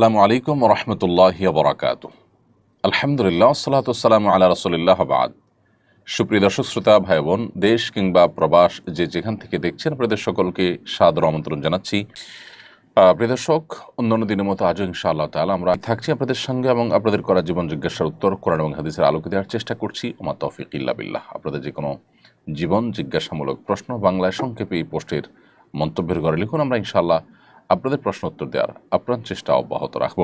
আসসালামু আলাইকুম রহমতুল্লাহ বরাকাত আলহামদুলিল্লাহ সালাতাম আল্লাহ রসুলিল্লাহ বাদ। সুপ্রিয় দর্শক, শ্রোতা ভাই বোন দেশ কিংবা প্রবাস যে যেখান থেকে দেখছেন, আপনাদের সকলকে সাদর আমন্ত্রণ জানাচ্ছি। প্রিয় দর্শক, অন্যান্য দিনের মতো আজও ইনশাআল্লাহ তাআলা আমরা থাকছি আপনাদের সঙ্গে এবং আপনাদের করা জীবন জিজ্ঞাসার উত্তর, কোরআন এবং হাদিসের আলোকে দেওয়ার চেষ্টা করছি। আমার তৌফিক ইল্লা বিল্লাহ। আপনাদের যে কোনো জীবন জিজ্ঞাসামূলক প্রশ্ন বাংলায় সংক্ষেপে এই পোস্টের মন্তব্যের ঘরে লিখুন। আমরা ইনশাআল্লাহ আপনাদের প্রশ্ন উত্তর দেওয়ার আপ্রাণ চেষ্টা অব্যাহত রাখব।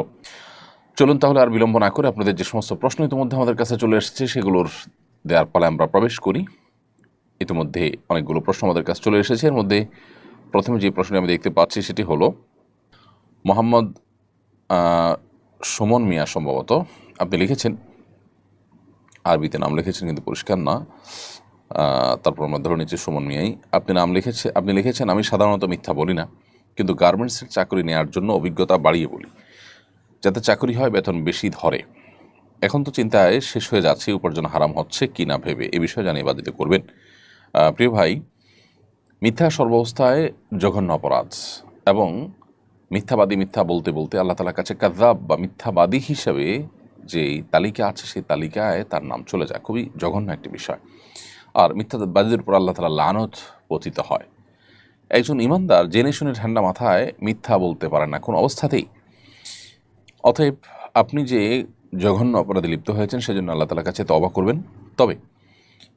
চলুন তাহলে আর বিলম্ব না করে আপনাদের যে সমস্ত প্রশ্ন ইতিমধ্যে আমাদের কাছে চলে এসেছে, সেগুলোর দেওয়ার পালে আমরা প্রবেশ করি। ইতিমধ্যে অনেকগুলো প্রশ্ন আমাদের কাছে চলে এসেছে। এর মধ্যে প্রথমে যে প্রশ্নটি আমি দেখতে পাচ্ছি, সেটি হলো, মোহাম্মদ সুমন মিয়া সম্ভবত, আপনি লিখেছেন, আরবিতে নাম লিখেছেন কিন্তু পরিষ্কার না তারপর আমরা ধরে নিচ্ছি সুমন মিয়াই। আপনি নাম লিখেছে, আপনি লিখেছেন, আমি সাধারণত মিথ্যা বলি না। কিন্তু গার্মেন্টসের চাকরি নেওয়ার জন্য অভিজ্ঞতা বাড়িয়ে বলি। যাতে চাকরি হয়, বেতন বেশি ধরে। এখন তো চিন্তায় শেষ হয়ে যাচ্ছে, উপার্জন হারাম হচ্ছে কি না ভেবে। এ বিষয়ে জানিয়ে বাধিত করবেন। প্রিয় ভাই, মিথ্যা সর্বাবস্থায় জঘন্য অপরাধ এবং মিথ্যাবাদী মিথ্যা বলতে বলতে আল্লাহ তালার কাছে কাজাব বা মিথ্যাবাদী হিসেবে যে তালিকা আছে, সেই তালিকায় তার নাম চলে যায়। খুবই জঘন্য একটি বিষয়। আর মিথ্যাবাদীদের উপর আল্লাহ তালা লানত পতিত হয়। একজন ইমানদার জেনে শুনে ঠান্ডা মাথায় মিথ্যা বলতে পারে না, কোনো অবস্থাতেই। অতএব আপনি যে জঘন্য অপরাধে লিপ্ত হয়েছেন, সেজন্য আল্লাহ তালার কাছে তবা করবেন। তবে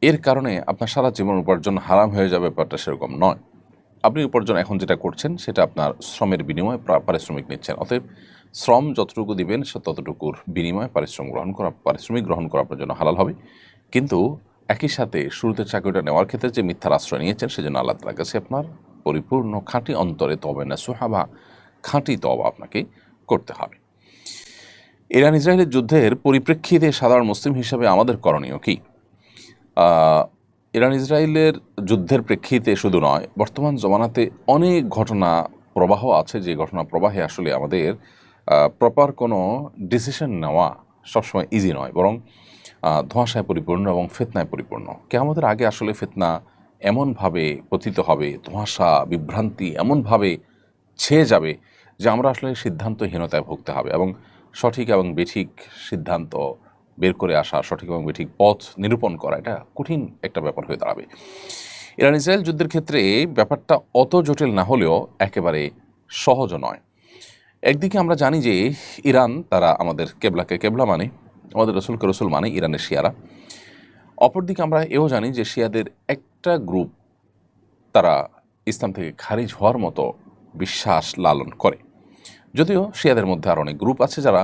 এর কারণে আপনার সারা জীবন উপার্জন হারাম হয়ে যাবে ব্যাপারটা সেরকম নয়। আপনি উপার্জন এখন যেটা করছেন, সেটা আপনার শ্রমের বিনিময়ে পারিশ্রমিক নিচ্ছেন। অতএব শ্রম যতটুকু দিবেন, সে ততটুকুর বিনিময়ে পারিশ্রমিক গ্রহণ করা পারিশ্রমিক গ্রহণ করা আপনার জন্য হালাল হবে। কিন্তু একই সাথে শুরুতে চাকরিটা নেওয়ার ক্ষেত্রে যে মিথ্যার আশ্রয় নিয়েছেন, সেজন্য আল্লাহ তালার কাছে আপনার পরিপূর্ণ খাঁটি অন্তরে তবে না, সুহাবা, খাঁটি তবা আপনাকে করতে হবে। ইরান ইসরায়েলের যুদ্ধের পরিপ্রেক্ষিতে সাধারণ মুসলিম হিসাবে আমাদের করণীয় কি? ইরান ইসরায়েলের যুদ্ধের প্রেক্ষিতে শুধু নয়, বর্তমান জমানাতে অনেক ঘটনা প্রবাহ আছে, যে ঘটনা প্রবাহে আসলে আমাদের প্রপার কোনো ডিসিশন নেওয়া সবসময় ইজি নয়, বরং ধোঁয়াশায় পরিপূর্ণ এবং ফেতনায় পরিপূর্ণ। কে আমাদের আগে আসলে ফেতনা এমনভাবে পতিত হবে, ধোঁয়াশা, বিভ্রান্তি এমনভাবে ছেয়ে যাবে যে আমরা আসলে সিদ্ধান্তহীনতায় ভুগতে হবে এবং সঠিক এবং বেঠিক সিদ্ধান্ত বের করে আসা, সঠিক এবং বেঠিক পথ নিরূপণ করা, এটা কঠিন একটা ব্যাপার হয়ে দাঁড়াবে। ইরান ইসরায়েল যুদ্ধের ক্ষেত্রে ব্যাপারটা অত জটিল না হলেও একেবারে সহজও নয়। একদিকে আমরা জানি যে ইরান, তারা আমাদের কেবলাকে কেবলা মানে আমাদের রসুলকে রসুল মানে ইরানের শিয়ারা। অপরদিকে আমরা এও জানি যে শিয়াদের একটা গ্রুপ তারা ইসলাম থেকে খারিজ হওয়ার মতো বিশ্বাস লালন করে। যদিও শিয়াদের মধ্যে আর অনেক গ্রুপ আছে যারা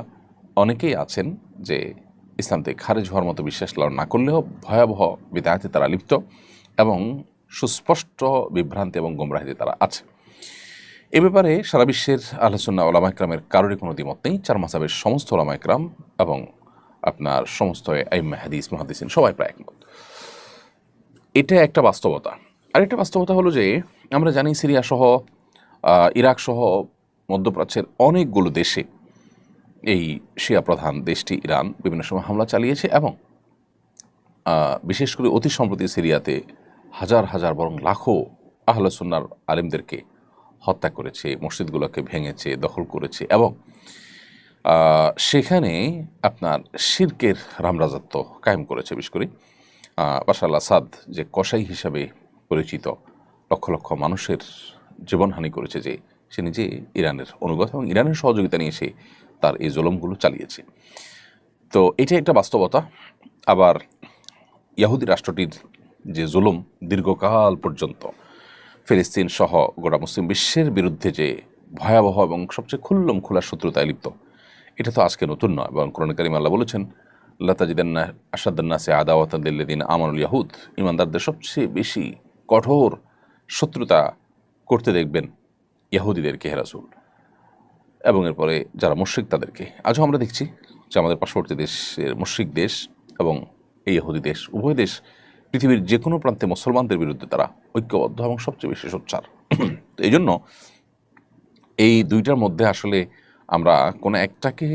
অনেকেই আছেন যে ইসলাম থেকে খারিজ হওয়ার মতো বিশ্বাস লালন না করলেও ভয়াবহ বিদায়তে তারা লিপ্ত এবং সুস্পষ্ট বিভ্রান্তি এবং গোমরাহিতে তারা আছে। এ ব্যাপারে সারা বিশ্বের আলোচনা ওলামা ইকরামের কারোরই কোনো দ্বিমত নেই। চার মাসাবের সমস্ত ওলামা ইকরাম এবং আপনার সমস্ত আইম্মা হাদিস মহাদিসিন সবাই প্রায় একমত। এটা একটা বাস্তবতা। আরেকটা বাস্তবতা হলো যে, আমরা জানি সিরিয়া সহ ইরাক সহ মধ্যপ্রাচ্যের অনেকগুলো দেশে এই শিয়া প্রধান দেশটি ইরান বিভিন্ন সময় হামলা চালিয়েছে এবং বিশেষ করে অতি সম্প্রতি সিরিয়াতে হাজার হাজার বরং লাখো আহলসুন্নার আলিমদেরকে হত্যা করেছে, মসজিদগুলোকে ভেঙেছে, দখল করেছে এবং সেখানে আপনার শির্কের রামরাজত্ব কায়েম করেছে, বিশেষ করে বাশার আল আসাদ যে কসাই হিসাবে পরিচিত লক্ষ লক্ষ মানুষের জীবনহানি করেছে যে সে নিজে ইরানের অনুগত এবং ইরানের সহযোগিতা নিয়ে সে তার এই জুলমগুলো চালিয়েছে। তো এটা একটা বাস্তবতা। আবার ইয়াহুদি রাষ্ট্রটির যে জুলুম দীর্ঘকাল পর্যন্ত ফিলিস্তিন সহ গোটা মুসলিম বিশ্বের বিরুদ্ধে যে ভয়াবহ এবং সবচেয়ে খুল্লম খোলা শত্রুতায় লিপ্ত, এটা তো আজকে নতুন নয় এবং কোরআন কারিম বলেছেন লতাজিদান্না ইমানদারদের সবচেয়ে বেশি কঠোর শত্রুতা করতে দেখবেন ইয়াহুদিদেরকে হেরাসুল এবং এরপরে যারা মুশ্রিক, তাদেরকে। আজও আমরা দেখছি যে আমাদের পার্শ্ববর্তী দেশের মুশ্রিক দেশ এবং এই ইহুদি দেশ, উভয় দেশ পৃথিবীর যে কোনো প্রান্তে মুসলমানদের বিরুদ্ধে তারা ঐক্যবদ্ধ এবং সবচেয়ে বেশি সোচ্চার। তো এই জন্য এই দুইটার মধ্যে আসলে আমরা কোনো একটাকে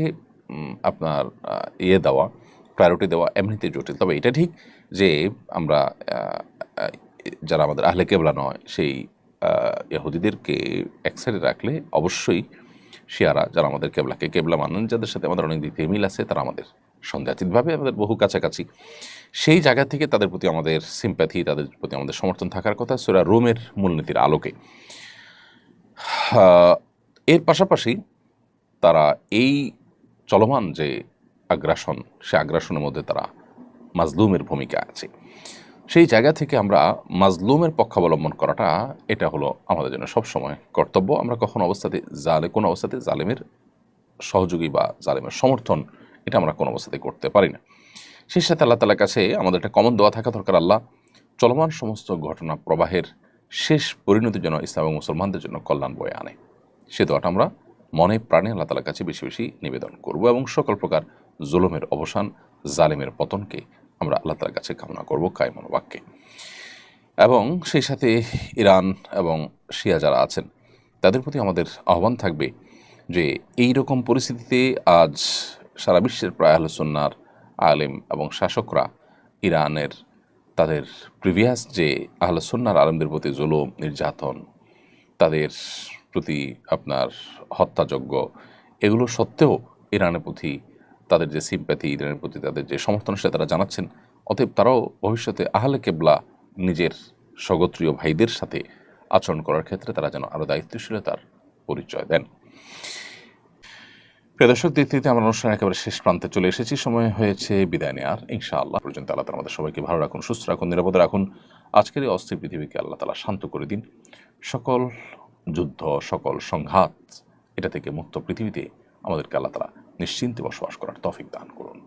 আপনার ইয়ে দেওয়া প্রায়োরিটি দেওয়া এমনিতে জটিল। তবে এটা ঠিক যে আমরা যারা আমাদের আহলে কেবলা নয়, সেই ইহুদিদেরকে এক সাইডে রাখলে অবশ্যই শিয়ারা যারা আমাদের কেবলাকে কেবলা মানেন, যাদের সাথে আমাদের অনেক থেকে মিল আছে, তারা আমাদের সন্দেহাতীতভাবে আমাদের বহু কাছাকাছি। সেই জায়গা থেকে তাদের প্রতি আমাদের সিম্প্যাথি তাদের প্রতি আমাদের সমর্থন থাকার কথা সুরা রোমের মূলনীতির আলোকে। এর পাশাপাশি তারা এই চলমান যে আগ্রাসন, সে আগ্রাসনের মধ্যে তারা মাজলুমের ভূমিকা আছে। সেই জায়গা থেকে আমরা মাজলুমের পক্ষাবলম্বন করাটা, এটা হলো আমাদের জন্য সবসময় কর্তব্য। আমরা কখনো অবস্থাতে জালে, কোনো অবস্থাতে জালেমের সহযোগী বা জালেমের সমর্থন, এটা আমরা কোনো অবস্থাতে করতে পারি না। সেই সাথে আল্লাহ তালার কাছে আমাদের একটা কমন দোয়া থাকা দরকার আল্লাহ। চলমান সমস্ত ঘটনা প্রবাহের শেষ পরিণতির জন্য ইসলাম এবং মুসলমানদের জন্য কল্যাণ বয়ে আনে। সে দোয়াটা আমরা মনে প্রাণে আল্লাহ তালার কাছে বেশি বেশি নিবেদন করব এবং সকল প্রকার জুলুমের অবসান, জালেমের পতনকে আমরা আল্লাহ তালার কাছে কামনা করব কায় বাক্যে এবং সেই সাথে ইরান এবং শিয়া যারা আছেন, তাদের প্রতি আমাদের আহ্বান থাকবে যে এই রকম পরিস্থিতিতে আজ সারা বিশ্বের প্রায় আলোচনার আলেম এবং শাসকরা ইরানের তাদের প্রিভিয়াস যে আহলসন্নার আলেমদের প্রতি জুলুম, নির্যাতন, তাদের প্রতি আপনার হত্যাযজ্ঞ, এগুলো সত্ত্বেও ইরানের প্রতি তাদের যে সিম্প্যাথি ইরানের প্রতি তাদের যে সমর্থন, সেটা তারা জানাচ্ছেন। অতএব তারাও ভবিষ্যতে আহলে কেবলা নিজের স্বগোত্রীয় ভাইদের সাথে আচরণ করার ক্ষেত্রে তারা যেন আরও দায়িত্বশীলতার পরিচয় দেন। প্রিয় দর্শক দ্বিতীয়তে আমরা অনুষ্ঠান একেবারে শেষ প্রান্তে চলে এসেছি। সময় হয়েছে, বিদায় নেওয়ার ইনশাআল্লাহ পর্যন্ত আল্লাহ তালা আমাদের সবাইকে ভালো রাখুন, সুস্থ রাখুন, নিরাপদে রাখুন। আজকের এই অস্থির পৃথিবীকে আল্লাহ তালা শান্ত করে দিন। সকল যুদ্ধ, সকল সংঘাত, এটা থেকে মুক্ত পৃথিবীতে আমাদেরকে আল্লাহ তালা নিশ্চিন্তে বসবাস করার তফিক দান করুন।